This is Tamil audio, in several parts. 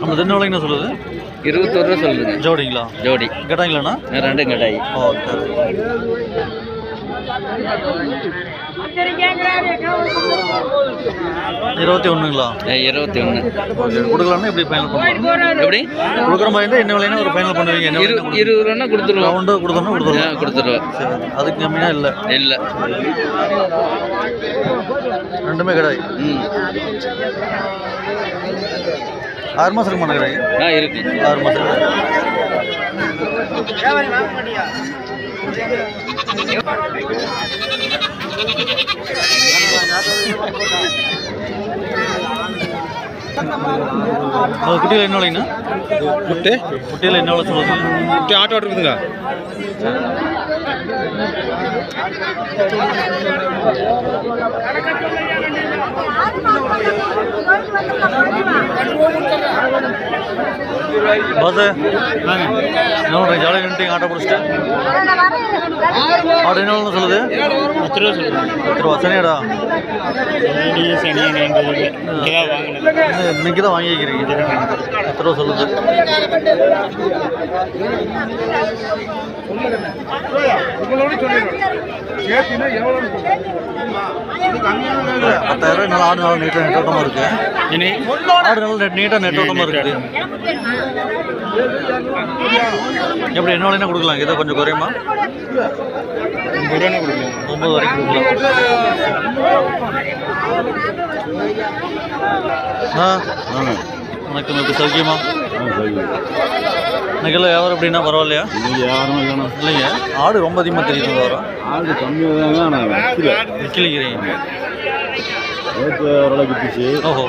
நம்ம என்ன விலைங்கண்ணா சொல்லுது இருபத்தொரு ரூபா சொல்லுங்க ஜோடிங்களா? ஜோடி. கேட்டாங்களாண்ணா ரெண்டும் கடாய் ஓகே. இருபத்தி ஒன்றுங்களா இருபத்தி ஒன்று கொடுக்கலாம்னா எப்படி ஃபைனல் பண்ணுவோம்? எப்படி? கொடுக்குற மாதிரி என்ன விலைன்னா ஒரு ஃபைனல் பண்ணுவீங்க. இருபது ரூபா கொடுத்துருவோம். ரவுண்டு கொடுத்தோம்னா கொடுத்துருவோம். கொடுத்துருவோம். சரி. அதுக்கு கம்மியாக இல்லை. இல்லை. ரெண்டுமே கிடையாது ம். ஆறு மாதம் இருக்குமா கிடையாது ஆ இருக்கு. ஆறு மாதம் குட்டியில் என்ன விலைங்கண்ணா? குட்டி? குட்டியில் என்ன விலை சொல்லுங்க? குட்டி ஆட்டோ இருக்குதுங்க. வந்து பக்கம் வந்து வா அது ஓடுறது பஸ் என்ன ஜாலியாக நின்ட்டு ஆட்டோ பிடிச்சிட்டு ஆட்டோ என்ன சொல்லுது பத்து ரூபா சொல்லுங்க பத்து ரூபா சனியாடா இன்னைக்கு தான் வாங்கிக்கிறீங்க பத்து ரூபா சொல்லுது பத்தாயிரம் நல்லா ஆடு நல்லா நீட்டாக நெட்டோட்டமாக இருக்கு ஆடு நல்லா நீட்டாக நெட்டோட்டமாக இருக்குது எப்படி என்ன விலைன்னா கொடுக்கலாம்? ஏதோ கொஞ்சம் குறையுமா? ஒம்பது வரைக்கும் கொடுக்கலாம். ஆ? வணக்கம் எப்படி சௌக்கியமா? இன்னைக்கெல்லாம் வியாபாரம் எப்படின்னா பரவாயில்லையா? யாரும் இல்லைண்ணா. இல்லைங்க. ஆடு ரொம்ப அதிகமாக தெரியுது வரும் ஆடு கம்மியாக தாங்க நான் வைக்கல. விற்கலிக்கிறீங்க ஓரளவுக்கு ஓஹோ.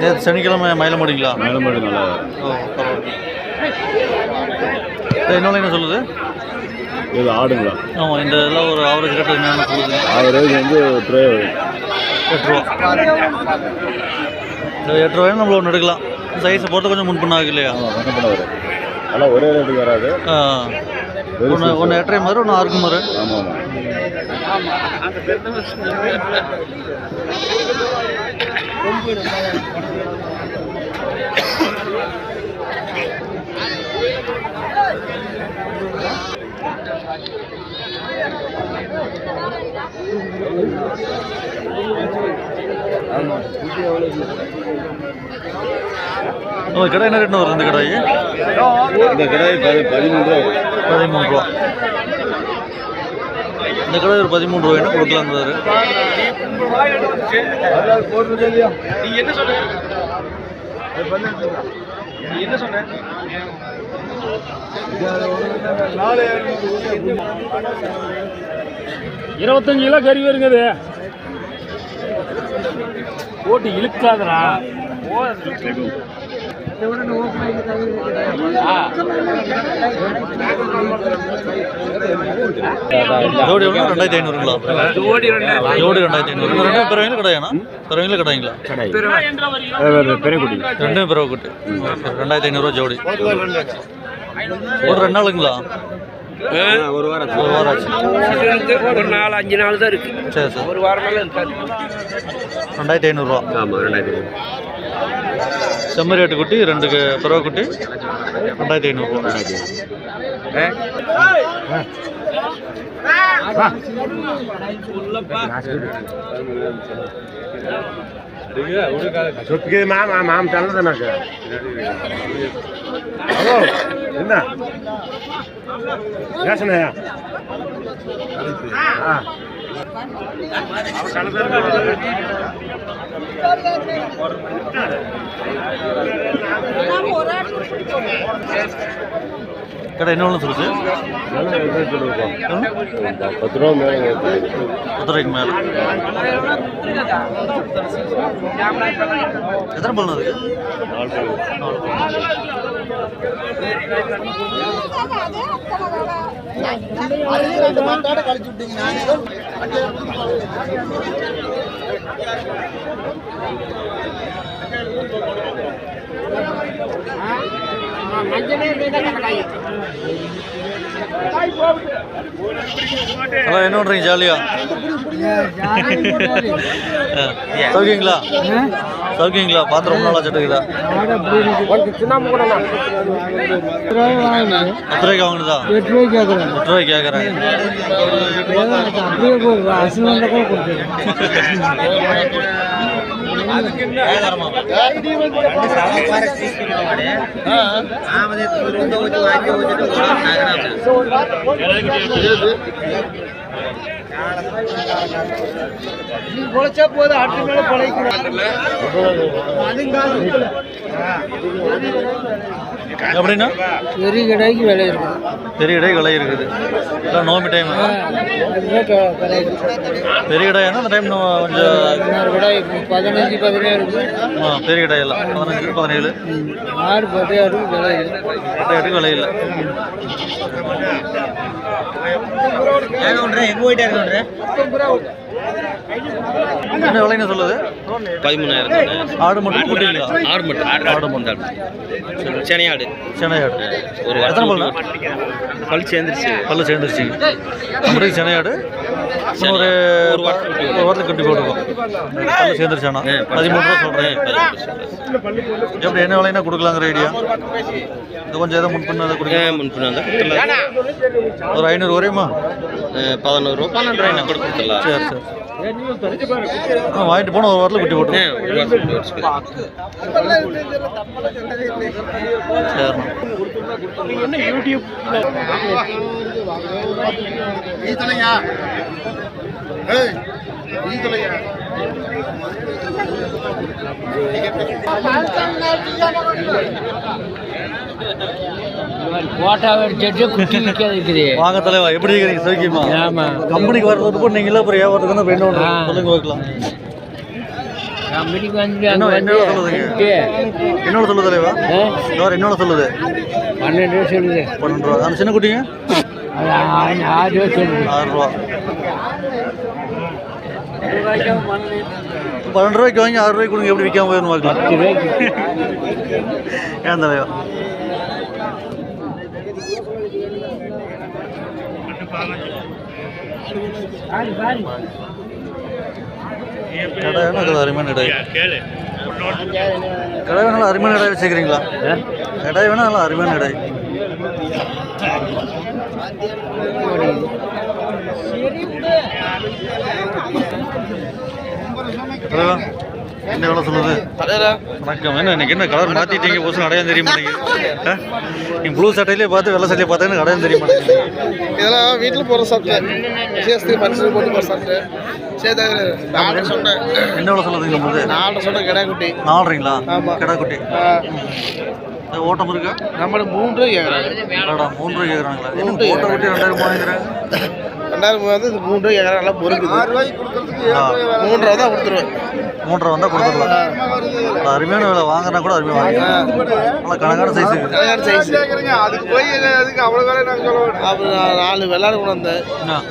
நேற்று சனிக்கிழமை மயிலமாடிங்களா மேலமாடு நல்லா ஓ பரவாயில்ல. என்ன என்ன சொல்லுது? இது ஆடுங்களா? ஆமாம் இந்த இதெல்லாம் ஒரு ஆவரேஜ் ரேட் என்னென்ன சொல்லுது. ஆவரேஜ் வந்து ட்ரே எட்டு ரூபா. எட்டு ரூபாயும் நம்ம ஒன்று எடுக்கலாம். சைஸை பொறுத்து கொஞ்சம் முன் பண்ணாது இல்லையா? அதெல்லாம் ஒரே ரேட்டுக்கு வராது. ஆ. ஒன்று ஒன்று எட்டரை மாதிரி ஒன்று ஆறுக்கு மாதிரி ஆமாம் ஆமாம் ஓ கடை என்ன ரேட்னு வருது இந்த கடாயி? இந்த கடை பதி பதிமூணு ரூபா. வரும். பதிமூணு ரூபா. இந்த கடை ஒரு பதிமூணு ரூபாய்னா கொடுக்கலாங்கிறாரு இருபத்தஞ்சு கிலோ கறி வருங்குது. போட்டு இழுக்காதடா. ஜோடி எவ்வளோ ரெண்டாயிரத்தி ஐநூறுங்களா ஜோடி ரெண்டு ஜோடி ரெண்டாயிரத்தி ஐநூறு. ரெண்டு பிறவையில் கடையாண்ணா? பிறவையில் கடைங்களா பெரியக்குடி ரெண்டுமே பிறவை குட்டு. ரெண்டாயிரத்தி ஐநூறுரூவா ஜோடி. ஒரு ரெண்டு நாளுங்களா? ஒரு வாரம். ஒரு வாரம் ஆச்சு ஒரு நாலு அஞ்சு நாள் தான் இருக்கு. சரி சார். ஒரு வாரம் மேல இருக்காது. ரெண்டாயிரத்தி ஐநூறுரூவா ஆமாம் ரெண்டாயிரத்தி செம்மறியாட்டு குட்டி ரெண்டு பிறவை குட்டி ரெண்டாயிரத்தி ஐநூறுரூவா சொத்துக்கு மாமா மாம் தள்ளது எனக்கு ஹலோ என்ன? பேசுனயா கடை என்ன ஒன்று சொல்லுது? பத்து ரூபா மேலே. பத்து ரூபாய்க்கு மேலே எத்தனை பழம் இருக்கு? கழிச்சு ஹலோ என்ன பண்ணுறீங்க ஜாலியா? சௌக்கியங்களா சௌக்கியங்களா பார்த்து ரொம்ப நாளாக சட்டுக்குதா பத்து ரூபாய்க்கு வாங்கினதா கேட்குறேன் கொடுத்துருவேன் பொழைச்சா போதும் அடுத்த மேல எப்படின்னா? பெரிய கடைக்கு விலை இருக்கு. பெரிய கடை விலை இருக்குது. இல்லை நோம்பி டைம் இருக்கு. பெரிய கடையானா அந்த டைம் கொஞ்சம் கடை பதினஞ்சு பதினேழு. இருக்கு ஆ, பெரிய கடை எல்லாம். பதினஞ்சு பதினேழு. ஆறு பதினாறு விலை இருக்கு. பத்து விலை இல்லை. என்ன விலைன்னு சொல்லுது? பதிமூணாயிரம் ஆடு மட்டும் குட்டிங்களா? ஆடு மட்டும் ஆடு மட்டும் சென்னையாடு சென்னையாடு ஒரு எத்தனை பல்ல பல் சேர்ந்துருச்சு. பல்லு சேர்ந்துருச்சு. நம்மளுக்கு சென்னையாடு ஒரு ஒரு வாரத்துக்கு கட்டி போட்டுருக்கோம். சேர்ந்துருச்சாண்ணா? பதிமூணு ரூபா சொல்கிறேன் எப்படி என்ன விலைன்னா கொடுக்கலாங்கிற ஐடியா இது கொஞ்சம் எதாவது முன் பின்ன எதாவது கொடுக்க முன்பினாங்க ஒரு ஐநூறு வரையுமா? பதினோரு ரூபா பன்னெண்டு ரூபாய் கூட கொடுத்துடலாம். சரி சரி. ஆ வாங்கிட்டு போனால் ஒரு வாரத்தில் குட்டி வச்சுக்கலாம் சரிண்ணா குட்டி விற்காது இருக்குது வாங்க தலைவா எப்படி இருக்கிறீங்க? சௌக்கியமா? ஆமா. கம்பெனிக்கு வர்றது கூட நீங்களே அப்புறம் வேணும் ஆ. சொல்லுங்க வைக்கலாம் கம்பெனிக்கு வந்து என்னோட சொல்லுது தலைவா? என்னோட சொல்லுது. பன்னெண்டு ரூபா சொல்லுது. பன்னெண்டு ரூபா. அந்த சின்ன குட்டிங்க? ஆறு ரூபா பன்னெண்டு ரூபாய்க்கு வாங்கி ஆறு ரூபாய்க்கு கொடுங்க. எப்படி விற்காம போயிடணும் பார்க்கலாம் ஏன் தலைவா? கடை வேணா அது அருமையான கடை. கடை வேணாலும் அருமையான கடை வச்சுக்கிறீங்களா கடை வேணா நல்லா அருமையான தலைவா என்ன எவ்வளோ சொல்லுது வணக்கம். என்ன இன்னைக்கு என்ன கலர் மாற்றிட்டீங்க புதுசு அடையாளம் தெரிய மாட்டேங்குது. நீங்கள் ப்ளூ சட்டையிலே பார்த்து வெள்ளை சட்டையை பார்த்தா அடையாளம் தெரிய மாட்டேங்குது. இதெல்லாம் வீட்டில் போகிற சட்டை. விசேஷத்துக்கு மனுஷனுக்கு போட்டு போகிற சட்டை. சரி நாலரை சொன்னேன் என்ன எவ்வளோ சொல்லுதுங்க நம்மளுது நாலரை சொன்ன கிடா குட்டி. நாலரைங்களா? ஆமா. கடா குட்டி. இது ஓட்டம் இருக்கா? நம்மளுக்கு மூன்று கேட்குறாங்க கடா மூன்று கேட்குறாங்களா என்ன ஓட்ட குட்டி ரெண்டாயிரம் வாங்கிக்கிறாங்க? ரெண்டாயிரம் வந்து இது மூன்று கேட்குறாங்க நல்லா பொறுக்குது. ஆ. மூன்றரை தான் கொடுத்துருவேன். மூன்றரை வந்தால் கொடுத்துடலாம். அருமையான விலை வாங்கினா கூட அருமையாக வாங்கிக்கலாம். நல்லா கணக்கான சைஸ் இருக்குது கல்யாண சைஸ் அதுக்கு போய் அதுக்கு அவ்வளோ வேலை நாங்கள் சொல்ல வேண்டாம் அப்புறம் நான் நாலு வெள்ளாடு கொண்டு வந்தேன்.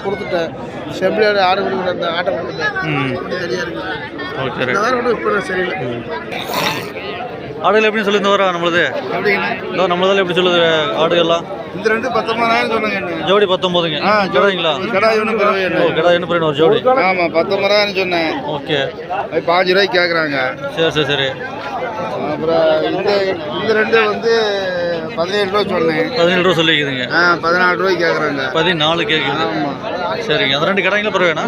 கொடுத்துட்டேன். செம்பிளியோட ஆடு கொண்டு வந்தேன் ஆட்டை சரியா இருக்குது ஓகே இந்த கொண்டு இப்போ சரியில்லை. ஆடுகள் எப்படி சொல்லி இந்த நம்மளுது? இதோ நம்மளதால் எப்படி சொல்லுது ஆடுகள்லாம்? இந்த ரெண்டு பத்தொன்பதாயிரம் சொன்னாங்க ஜோடி பத்தொம்போதுங்க ஆ ஜோடிங்களா கடா ஒன்று பிறகு ஓ கடா என்ன பிரிவு ஒரு ஜோடி. ஆமாம் பத்தொன்பதாயிரம் சொன்னேன். ஓகே. பாஞ்சு ரூபாய்க்கு கேட்குறாங்க சரி சரி சரி. அப்புறம் இந்த இந்த ரெண்டு வந்து பதினேழு ரூபா சொன்னேன். பதினேழு ரூபா சொல்லிக்குதுங்க. ஆ பதினாலு ரூபாய்க்கு கேட்குறாங்க பதினாலு கேட்குது சரிங்க. அந்த ரெண்டு கடைங்களா பரவாயில்லைண்ணா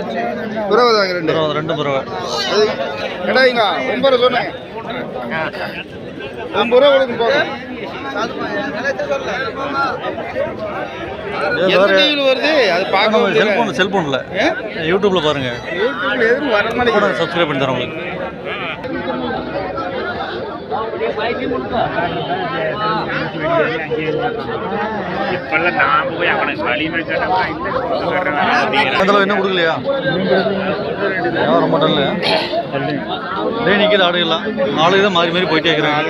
பிறகு தாங்க ரெண்டு. பரவாயில்ல ரெண்டும் பரவாயில்ல அது கிடையாங்க. ஒன்பது சொன்னேன். ஒன்பது ரூபா கொடுக்கும் போதும். வருது? அது பார்க்க. செல்போன் செல்போனில் யூடியூப்ல பாருங்க. யூடியூப்ல எதுவும் வர மாட்டேங்குது. கூட சப்ஸ்கிரைப் பண்ணி தரேன் உங்களுக்கு. அதில் என்ன கொடுக்கலையா? வியாபாரம் மாட்டல டே நிற்கிது ஆடுகள்லாம் ஆளுக்கு தான் மாறி மாறி போயிட்டே இருக்கிறாங்க.